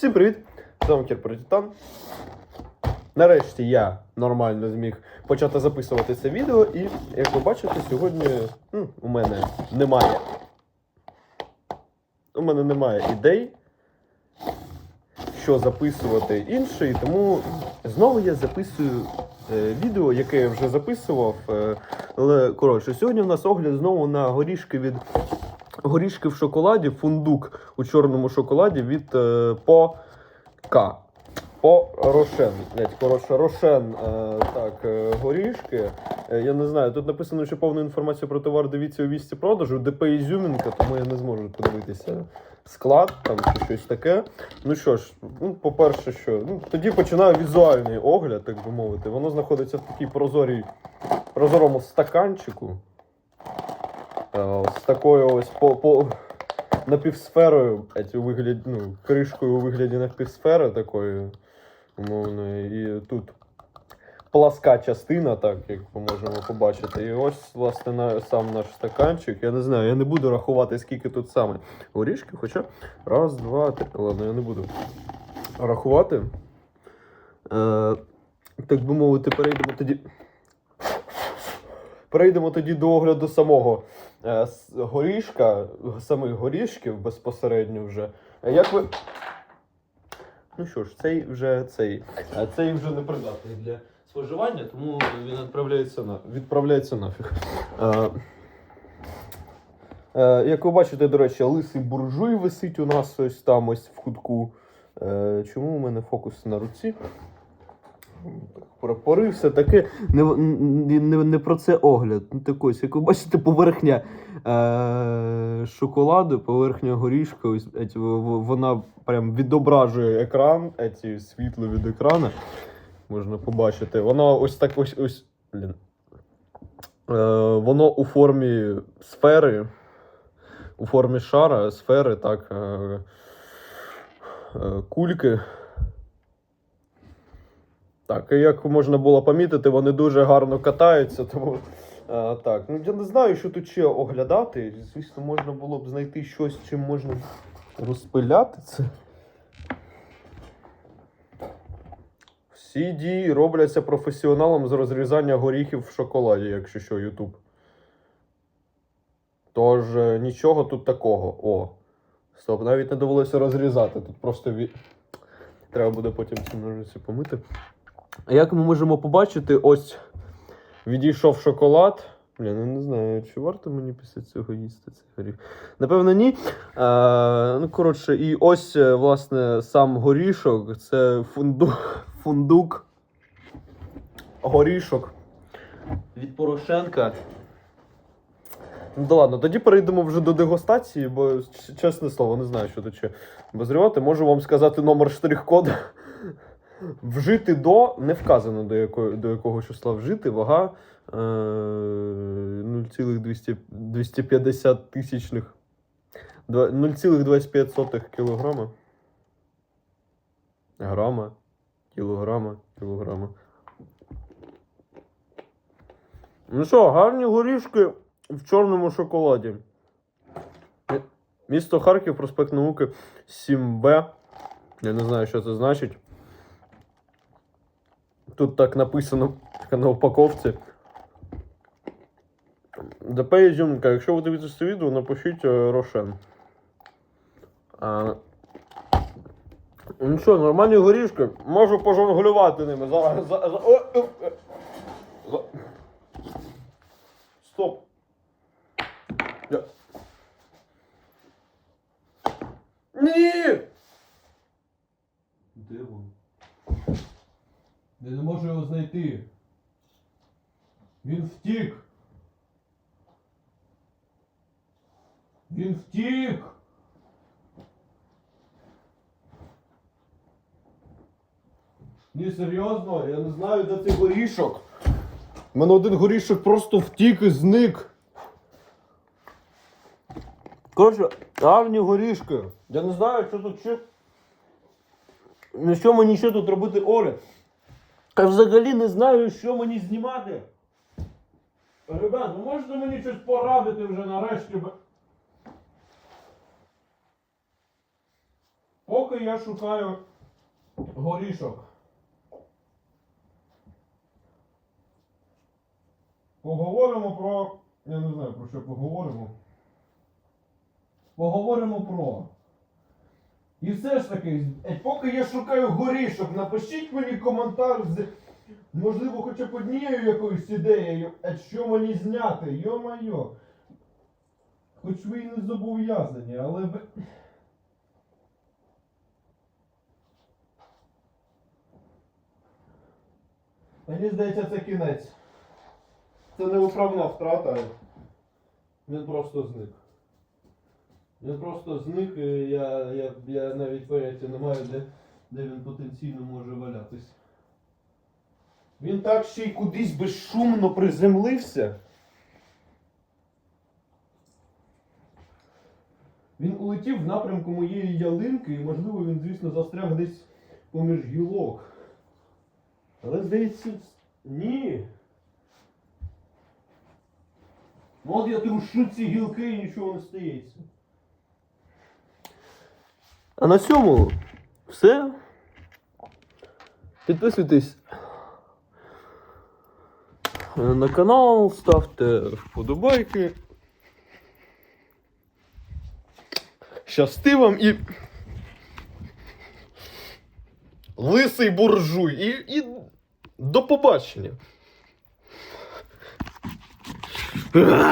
Всім привіт! З вами Кірпер Титан. Нарешті я нормально зміг почати записувати це відео, і як ви бачите, сьогодні м, у мене немає. У мене немає ідей, що записувати інше, і тому знову я записую е, відео, яке я вже записував. Але коротше, сьогодні у нас огляд знову на горішки від горішки в шоколаді, фундук у чорному шоколаді від е, по К. По Рошен. Блять, коротше, Рошен. Е, так, е, горішки. Е, я не знаю, тут написано, що повну інформацію про товар дивіться у вісті продажу, ДП Ізюмінка, тому я не зможу подивитися склад там чи щось таке. Ну що ж, ну, по-перше, що ну, тоді починаю візуальний огляд, так би мовити. Воно знаходиться в такій прозорій, прозорому стаканчику. Е, з такою ось по, по напівсферою, у вигляді, ну, кришкою у вигляді напівсфери такої умовної. І тут пласка частина, так як ми можемо побачити. І ось, власне, сам наш стаканчик. Я не знаю, я не буду рахувати, скільки тут саме горішків, хоча раз, два, три. Ладно, я не буду рахувати. Е, так би мовити, перейдемо тоді. Перейдемо тоді до огляду самого горішка, самих горішків безпосередньо вже. Е, Як ви. Ну що ж, цей вже цей. е, Цей вже не придатний для споживання, тому він відправляється на відправляється нафіг. Е, е, як ви бачите, до речі, лисий буржуй висить у нас ось там ось в кутку. Е, чому у мене фокус на руці? Прапори, все таке. Не, не, не, про це огляд. Ну, так ось, як ви бачите, поверхня е, шоколаду, поверхня горішка, ось, еті, вона прям відображує екран, еті, світло від екрана. Можна побачити. Воно ось так ось. ось блін. Е, воно у формі сфери, у формі шара, сфери, так. Е, е, кульки. Так, і як можна було помітити, вони дуже гарно катаються, тому. А, так, ну я не знаю, що тут ще оглядати. Звісно, можна було б знайти щось, чим можна розпиляти це. Всі дії робляться професіоналом з розрізання горіхів в шоколаді, якщо що, Ютуб. Тож е, нічого тут такого. О. Стоп, навіть не довелося розрізати. Тут просто від... треба буде потім ці ножиці помити. Як ми можемо побачити, ось відійшов шоколад. Блін, я не знаю, чи варто мені після цього їсти цей горіх. Напевно, ні. А, ну, коротше, і ось, е, власне, сам горішок. Це фундук, фундук горішок від Порошенка. Ну да ладно, тоді перейдемо вже до дегустації, бо чесне слово, не знаю, що тут ще обозрівати. Можу вам сказати номер штрих-коду. Вжити до не вказано до якого, до якого числа вжити, вага е, 0,250 тисячних 0,25 кілограма. Грама, кілограма, кілограма. Ну що, гарні горішки в чорному шоколаді. Місто Харків, проспект науки 7Б. Я не знаю, що це значить. Тут так написано на упаковці. ДП Ізюмка. Якщо ви дивитесь це відео, напишіть е, Рошен. А... Ну що, нормальні горішки. Можу пожонглювати ними. Зараз. За, за, о, о, о. Стоп. Я... Ні! Де він? Я не можу його знайти. Він втік. Він втік. Ні, серйозно, я не знаю, де цей горішок. У мене один горішок просто втік і зник. Коротше, гарні горішки. Я не знаю, що тут ще. На що мені ще тут робити огляд? Я взагалі не знаю, що мені знімати. Ребят, ви можете мені щось порадити вже нарешті? Поки я шукаю горішок. Поговоримо про. Я не знаю про що поговоримо. Поговоримо про. І все ж таки, е, поки я шукаю горішок, напишіть мені коментар з. Можливо, хоча б однією якоюсь ідеєю, а що мені зняти, йо-майо. Хоч ви і не зобов'язані, але ви. Мені здається, це кінець. Це невиправна втрата. Він просто зник. Він просто зник, і я, я, я навіть поняття не маю, де, де він потенційно може валятись. Він так ще й кудись безшумно приземлився. Він улетів в напрямку моєї ялинки, і, можливо, він, звісно, застряг десь поміж гілок. Але здається, ні. Ну от я трушу ці гілки і нічого не стається. А на цьому все. Підписуйтесь на канал, ставте вподобайки. Щасти вам і. Лисий буржуй. І, і до побачення.